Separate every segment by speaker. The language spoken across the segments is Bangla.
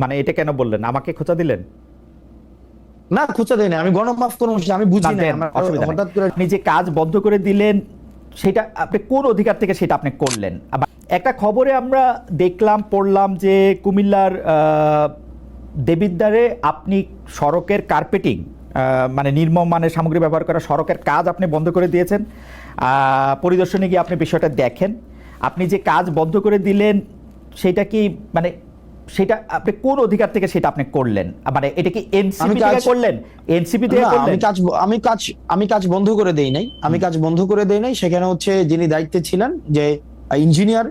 Speaker 1: মানে এটা কেন বললেন? আমাকে খোঁচা দিলেন?
Speaker 2: না খুঁজে দেয় না আমি গণমাফ করব আমি বুঝি
Speaker 1: না,
Speaker 2: হঠাৎ করে
Speaker 1: আপনি যে কাজ বন্ধ করে দিলেন সেটা আপনি কোন অধিকার থেকে সেটা আপনি করলেন? একটা খবরে আমরা দেখলাম পড়লাম যে কুমিল্লার দেবিদ্বারে আপনি সড়কের কার্পেটিং মানে নির্মম মানের সামগ্রী ব্যবহার করা সড়কের কাজ আপনি বন্ধ করে দিয়েছেন। পরিদর্শনে গিয়ে আপনি বিষয়টা দেখেন। আপনি যে কাজ বন্ধ করে দিলেন সেটা কি মানে সেটা আপনি কোন অধিকার থেকে সেটা আপনি করলেন? মানে এটা কি এনসিপি থেকে করলেন? এনসিপি থেকে করলেন
Speaker 2: আমি কাজ আমি কাজ আমি কাজ বন্ধ করে দেই নাই। আমি কাজ বন্ধ করে দেই নাই। সেখানে হচ্ছে যিনি দায়িত্বে ছিলেন যে ইঞ্জিনিয়ার।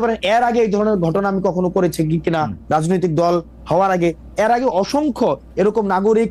Speaker 2: পারেন এর আগে এই ধরনের ঘটনা আমি কখনো করেছি কি কিনা। রাজনৈতিক দল হওয়ার আগে এর আগে অসংখ্য এরকম নাগরিক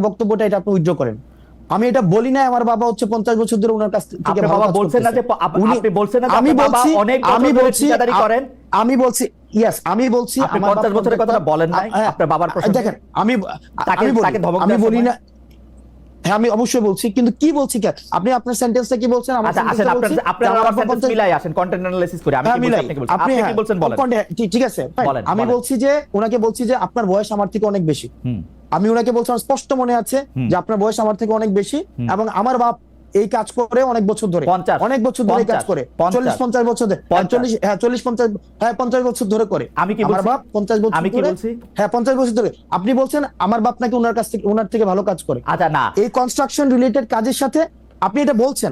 Speaker 2: বক্তব্যটা এটা আপনি উইথড্র করেন। আমি এটা বলি না আমার বাবা হচ্ছে পঞ্চাশ বছর ধরে ওনার কাছ থেকে
Speaker 1: বাবা বলছেন না যে আপনি বলছেন না
Speaker 2: আমি বলছি
Speaker 1: অনেক
Speaker 2: আমি বলছি
Speaker 1: করেন।
Speaker 2: আমি বলছি ইয়েস আমি বলছি আমার
Speaker 1: 50 বছরের বলেন নাই?
Speaker 2: হ্যাঁ,
Speaker 1: আপনার বাবার?
Speaker 2: দেখেন আমি আমি বলি? না হ্যাঁ আমি অবশ্যই বলছি কিন্তু কি বলছি কে? আপনি আপনার সেন্টেন্সটা কি বলছেন?
Speaker 1: আচ্ছা আসেন আপনার
Speaker 2: বলছি,
Speaker 1: আপনার
Speaker 2: যে আমার 50
Speaker 1: মিলাই আসেন কন্টেন্ট অ্যানালাইসিস করে আমি
Speaker 2: হ্যাঁ,
Speaker 1: কি বলছি। আপনি কি বলছেন?
Speaker 2: আপনি
Speaker 1: আপনি কি বলছেন বলেন।
Speaker 2: ঠিক আছে আমি বলছি যে ওনাকে বলছি যে আপনার বয়স আমার থেকে অনেক বেশি।
Speaker 1: হুম।
Speaker 2: আমি ওনাকে বলছি আমার স্পষ্ট মনে আছে যে আপনার বয়স আমার থেকে অনেক বেশি এবং আমার বাপ এই কাজ করে অনেক বছর ধরে। অনেক বছর ধরে কাজ করে।
Speaker 1: 50,
Speaker 2: চল্লিশ পঞ্চাশ বছর ধরে। হ্যাঁ, চল্লিশ হ্যাঁ চল্লিশ পঞ্চাশ হ্যাঁ পঞ্চাশ বছর ধরে করে।
Speaker 1: আমি কি
Speaker 2: আমার বাপ পঞ্চাশ বছর
Speaker 1: আমি কি
Speaker 2: ধরে
Speaker 1: বলছি?
Speaker 2: হ্যাঁ পঞ্চাশ বছর ধরে। আপনি বলছেন আমার বাপ নাকি ওনার কাছ থেকে ওনার থেকে ভালো কাজ করে।
Speaker 1: আচ্ছা না।
Speaker 2: এই কনস্ট্রাকশন রিলেটেড কাজের সাথে আপনি এটা বলছেন।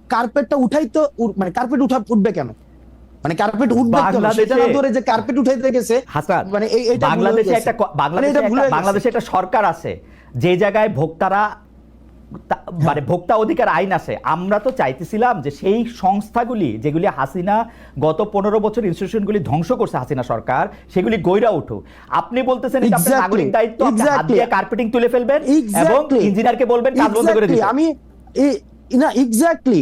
Speaker 2: কার্পেটটা উঠাই তো মানে কার্পেট উঠা উঠবে কেন? মানে কার্পেট উঠবে
Speaker 1: বাংলাদেশে-
Speaker 2: ধরে যে কার্পেট উঠাইতে গেছে মানে এই এটা
Speaker 1: বাংলাদেশে একটা
Speaker 2: মানে
Speaker 1: বাংলাদেশে
Speaker 2: হয়ে।
Speaker 1: বাংলাদেশে একটা সরকার আছে যে জায়গায় ভোক্তারা মানে ভোক্তা অধিকার আইন আছে আমরা তো চাইতেছিলাম যে সেই সংস্থাগুলি যেগুলি হাসিনা গত পনেরো বছর ইনস্টিটিউশনগুলি ধ্বংস করছে হাসিনা সরকার সেগুলি গইরা উঠো আপনি বলতেছেন নাগরিক দায়িত্ব হাত দিয়ে কার্পেটিং তুলে ফেলবেন এবং. ইঞ্জিনিয়ারকে বলবেন কাজ বন্ধ করে দিতে
Speaker 2: আমি না এক্স্যাক্টলি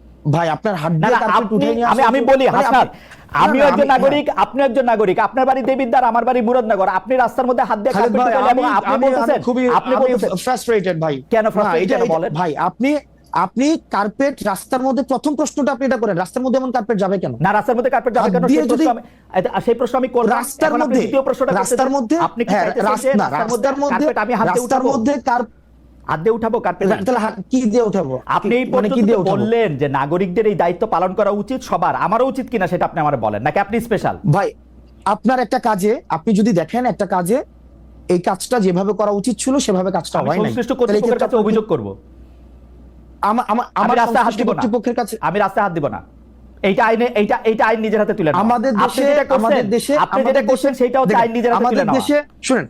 Speaker 2: ভাই আপনার হাত দিয়ে কার্পেট
Speaker 1: আপনি
Speaker 2: উঠে নিয়ে
Speaker 1: আমি আমি বলি
Speaker 2: মানে
Speaker 1: হাসনাত
Speaker 2: আপনি-
Speaker 1: আমিও
Speaker 2: না, না,
Speaker 1: একজন নাগরিক আপনিও একজন নাগরিক। আপনার বাড়ি দেবিদ্বার আমার বাড়ি মুরাদনগর। আপনি রাস্তার মধ্যে হাত দিয়ে কার্পেট
Speaker 2: আমি-
Speaker 1: আপনি
Speaker 2: আমি- আমি
Speaker 1: বলতেছেন আপনি
Speaker 2: আমি
Speaker 1: বলতেছেন
Speaker 2: frustrated ভাই।
Speaker 1: কেন
Speaker 2: এটা-
Speaker 1: বলেন?
Speaker 2: ভাই আপনি আপনি কার্পেট রাস্তার মধ্যে প্রথম প্রশ্নটা আপনি এটা করেন। রাস্তার মধ্যে এমন কার্পেট যাবে কেন?
Speaker 1: না রাস্তার মধ্যে কার্পেট যাবে কেন? সেই প্রশ্ন
Speaker 2: যদি-
Speaker 1: আমি এটা- সেই প্রশ্ন আমি করলাম।
Speaker 2: রাস্তার মধ্যে
Speaker 1: দ্বিতীয় প্রশ্নটা
Speaker 2: রাস্তার মধ্যে
Speaker 1: আপনি কি
Speaker 2: হ্যাঁ,
Speaker 1: রাস্তার মধ্যে কার্পেট আমি হাত দিয়ে
Speaker 2: রাস্তার মধ্যে কার
Speaker 1: হাত দিয়ে উঠাবো কার্পেট
Speaker 2: তাহলে কি দিয়ে উঠাবো?
Speaker 1: আপনি
Speaker 2: কি- মানে দিয়ে
Speaker 1: বললেন যে নাগরিকদের এই দায়িত্ব পালন করা উচিত সবার। আমারও উচিত কিনা সেটা আপনি আমার বলেন। নাকি আপনি স্পেশাল
Speaker 2: ভাই আপনার একটা কাজে আপনি যদি দেখেন একটা কাজে এই কাজটা যেভাবে করা উচিত ছিল সেভাবে কাজটা হয় নাই।
Speaker 1: সংশ্লিষ্ট কর্তৃপক্ষের কাছে অভিযোগ করব।
Speaker 2: আমার
Speaker 1: রাস্তায় হাত দিব না।
Speaker 2: কর্তৃপক্ষের কাছে
Speaker 1: আমি রাস্তায় হাত দিব না। এইটা আইনে এইটা এইটা আইন নিজের হাতে তুলে
Speaker 2: আমাদের দেশে আমাদের দেশে
Speaker 1: আপনি যেটা করছেন
Speaker 2: দেশে-
Speaker 1: সেটা হচ্ছে আইন নিজের হাতে তুলে
Speaker 2: আমাদের দেশে শুনেন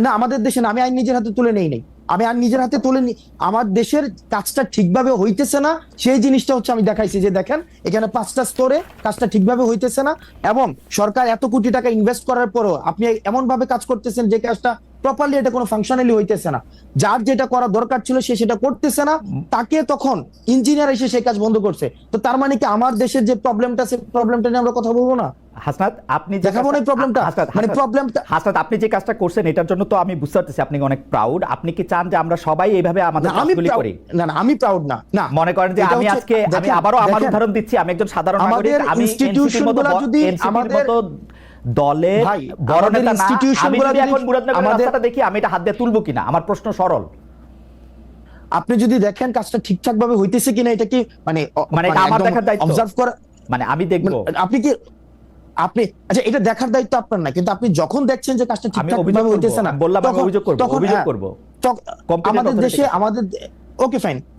Speaker 2: না আমাদের দেশে না আমি আইন নিজের হাতে তুলে নেই নাই। আমি আর নিজের হাতে তুলে নি আমার দেশের কাজটা ঠিকভাবে হইতেছে না, সেই জিনিসটা হচ্ছে আমি দেখাইছি যে দেখেন, এখানে পাঁচটা স্তরে কাজটা ঠিকভাবে হইতেছে না। এবং সরকার এত কোটি টাকা ইনভেস্ট করার পরও আপনি এমনভাবে কাজ করতেছেন যে কাজটা প্রপারলি এটা কোনো ফাংশনালি হইতেছে না। যার যেটা করা দরকার ছিল সে সেটা করতেছে না তাকে তখন ইঞ্জিনিয়ার এসে সেই কাজ বন্ধ করছে। তো তার মানে কি আমার দেশের যে প্রবলেমটা সে প্রবলেমটা নিয়ে আমরা কথা বলব না?
Speaker 1: হাসনাত আপনি
Speaker 2: দেখাবো না প্রবলেমটা মানে
Speaker 1: হাসনাত,
Speaker 2: প্রবলেমটা
Speaker 1: হাসনাত আপনি যে কাজটা করছেন এটার জন্য তো আমি বুঝতে পারতেছি আপনি অনেক প্রাউড আপনি কি চান যে আমরা সবাই এইভাবে আমাদের কাজগুলি করি?
Speaker 2: না না আমি প্রাউড না না।
Speaker 1: মনে করেন যে আমি আজকে আমি আবারও আমার উদাহরণ দিচ্ছি আমি একজন সাধারণ নাগরিক আমি
Speaker 2: institution
Speaker 1: NCP র মতো
Speaker 2: গুলা
Speaker 1: ব-
Speaker 2: যদি আমাদের-
Speaker 1: দলের বড় নেতা আমি যদি এখন মুরাদনগরের রাস্তাটা দেখি আমি এটা হাত দিয়ে তুলবো কিনা? আমার প্রশ্ন সরল।
Speaker 2: আপনি যদি দেখেন কাজটা ঠিকঠাক ভাবে হইতেছে কিনা এটা কি মানে
Speaker 1: মানে এটা আমার দেখার দায়িত্ব।
Speaker 2: অবজার্ভ করা
Speaker 1: মানে আমি দেখব।
Speaker 2: মানে আপনি কি আপনি আচ্ছা এটা দেখার দায়িত্ব আপনার না কিন্তু আপনি যখন দেখছেন যে কাজটা ঠিকঠাক ভাবে হইতেছে না
Speaker 1: বললাম অভিযোগ করব অভিযোগ
Speaker 2: হ্যাঁ,
Speaker 1: করব।
Speaker 2: আমাদের দেশে আমাদের ওকে ফাইন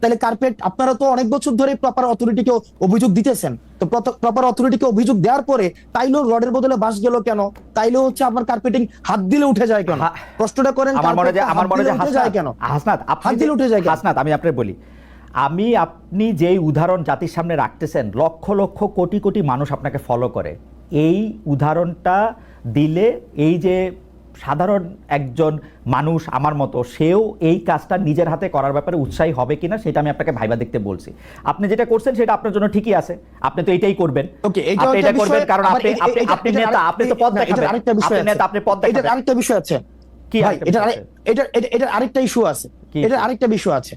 Speaker 2: তাহলে কার্পেট আপনারা তো অনেক বছর ধরে প্রপার অথরিটিকে অভিযোগ দিতেছেন। তো প্রপার অথরিটিকে অভিযোগ দেওয়ার পরে তাইলেও রডের বদলে বাঁশ গেল কেন? তাইলেও হচ্ছে আপনার কার্পেটিং হাত দিলে উঠে যায় কেন? প্রশ্নটা করেন
Speaker 1: আমার মনে হয় যে আমার মনে হয়
Speaker 2: যায় কেন?
Speaker 1: হাসনাত আপনি
Speaker 2: হাত দিলে উঠে যায় কেন?
Speaker 1: হাসনাত আমি আপনাকে বলি। আমি আপনি যেই উদাহরণ জাতির সামনে রাখতেছেন লক্ষ লক্ষ কোটি কোটি মানুষ আপনাকে ফলো করে। এই উদাহরণটা দিলে এই যে সাধারণ একজন মানুষ আমার মতো সেও এই কাজটা নিজের হাতে করার ব্যাপারে উৎসাহী হবে কিনা সেটা আমি আপনাকে ভাইবা দেখতে বলছি। আপনি যেটা করছেন সেটা আপনার জন্য ঠিকই আছে। আপনি তো এটাই করবেন। আপনি এটা করবেন কারণ আপনি আপনি নেতা আপনি তো পদ দেখাবেন।
Speaker 2: বিষয়
Speaker 1: আপনি নেতা আপনি পদ দেখাবেন।
Speaker 2: আরেকটা বিষয় আছে।
Speaker 1: কি
Speaker 2: এটা এটা এটা- আরেকটা ইস্যু আছে।
Speaker 1: এটা
Speaker 2: এটার আরেকটা বিষয় আছে।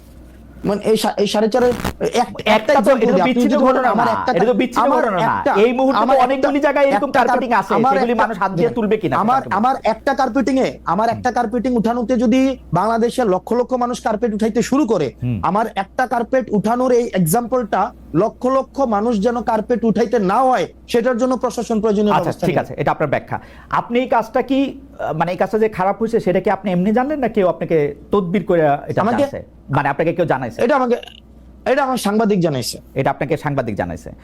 Speaker 2: মানে এই এই সাড়ে চারে
Speaker 1: একটা
Speaker 2: একটা
Speaker 1: তো এটা তো
Speaker 2: দিই, আপনি
Speaker 1: বিচ্ছিন্ন ঘটনা
Speaker 2: আমার একটা-
Speaker 1: এটা তো বিচ্ছিন্ন ঘটনা না। এই মুহূর্তে
Speaker 2: আমার
Speaker 1: তো
Speaker 2: একটা-
Speaker 1: অনেকগুলি জায়গায় এরকম কার্পেটিং আছে সেগুলি মানুষ হাত দিয়ে তুলবে কিনা?
Speaker 2: আমার আমার একটা কার্পেটিং এ আমার একটা কার্পেটিং উঠানোতে যদি বাংলাদেশের লক্ষ লক্ষ মানুষ কার্পেট উঠাইতে শুরু করে আমার একটা কার্পেট উঠানোর এই এক্সাম্পলটা লক্ষ লক্ষ মানুষ যেন কার্পেট উঠাইতে না হয় সেটার জন্য প্রশাসন প্রয়োজনীয়
Speaker 1: আচ্ছা ঠিক আছে এটা আপনার ব্যাখ্যা। আপনি এই কাজটা কি মানে এই কাজটা যে খারাপ হয়েছে সেটা কি আপনি এমনি জানলেন না কেউ আপনাকে তদবির করে এটা
Speaker 2: আমাকে-
Speaker 1: মানে আপনাকে কেউ জানাইছে?
Speaker 2: এটা আমাকে এটা আমার সাংবাদিক জানাইছে।
Speaker 1: এটা আপনাকে সাংবাদিক জানাইছে। আহ,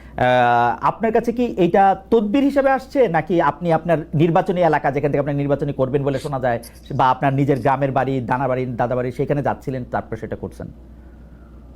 Speaker 1: আপনার কাছে কি এইটা তদবির হিসেবে আসছে নাকি আপনি আপনার নির্বাচনী এলাকা যেখান থেকে আপনি নির্বাচনী করবেন বলে শোনা যায় বা আপনার নিজের গ্রামের বাড়ি দানা বাড়ি দাদা বাড়ি সেখানে যাচ্ছিলেন তারপর সেটা করছেন?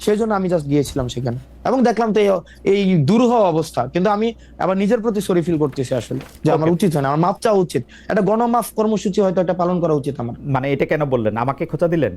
Speaker 2: সেই জন্য আমি জাস্ট গিয়েছিলাম সেখানে। এবং দেখলাম তো এই- দুরূহ অবস্থা। কিন্তু আমি আবার নিজের প্রতি সরি ফিল করতেছি আসলে যে আমার উচিত হয় না আমার মাপ চাওয়া উচিত। একটা গণমাফ কর্মসূচি হয়তো একটা পালন করা উচিত আমার।
Speaker 1: মানে এটা কেন বললেন? আমাকে খোঁচা দিলেন?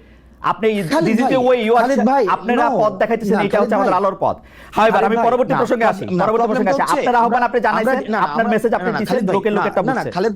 Speaker 1: আপনি ওয়ে ইউ
Speaker 2: ভাই,
Speaker 1: আপনারা পথ দেখাইতেছেন এটা হচ্ছে আমাদের। আলোর পথ। হয় আমি পরবর্তী প্রসঙ্গে আসি
Speaker 2: না,
Speaker 1: পরবর্তী প্রসঙ্গে আসি। আপনার আহ্বান আপনি জানাইছেন আপনার মেসেজ আপনি লোকের বুঝছে